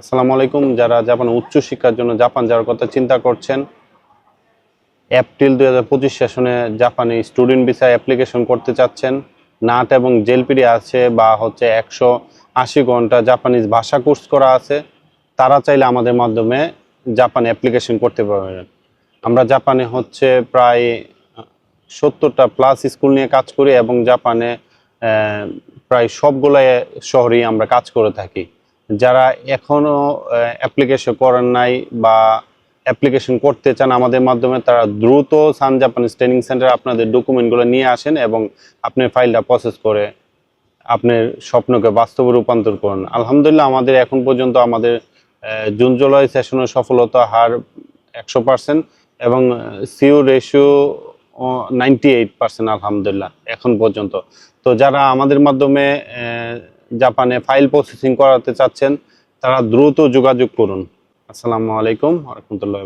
আসসালামু আলাইকুম। যারা জাপান উচ্চ শিক্ষার জন্য জাপান যাওয়ার কথা চিন্তা করছেন, এপ্রিল দুই হাজার পঁচিশ সেশনে জাপানে স্টুডেন্ট ভিসা অ্যাপ্লিকেশন করতে চাচ্ছেন। নাট এবং জেলপিডি আছে বা হচ্ছে একশো আশি ঘণ্টা জাপানিজ ভাষা কোর্স করা আছে। তারা চাইলে আমাদের মাধ্যমে জাপানে অ্যাপ্লিকেশন করতে পারবেন। আমরা জাপানে হচ্ছে প্রায় সত্তরটা প্লাস স্কুল নিয়ে কাজ করি এবং জাপানে প্রায় সবগুলো শহরেই আমরা কাজ করে থাকি। যারা এখনও অ্যাপ্লিকেশন করেন নাই বা অ্যাপ্লিকেশন করতে চান আমাদের মাধ্যমে, তারা দ্রুত সান জাপানিজ ট্রেনিং সেন্টার আপনাদের ডকুমেন্টগুলো নিয়ে আসেন এবং আপনার ফাইলটা প্রসেস করে আপনার স্বপ্নকে বাস্তবে রূপান্তর করুন। আলহামদুলিল্লাহ, আমাদের এখন পর্যন্ত আমাদের জুন জুলাই সেশনের সফলতা হার একশো পার্সেন্ট এবং সিও রেশিও নাইনটি এইট পার্সেন্ট আলহামদুলিল্লাহ, এখন পর্যন্ত। তো যারা আমাদের মাধ্যমে জাপানে ফাইল প্রসেসিং করাতে চাচ্ছেন তারা দ্রুত যোগাযোগ করুন। আসসালামু আলাইকুম রহমতুল্লাহ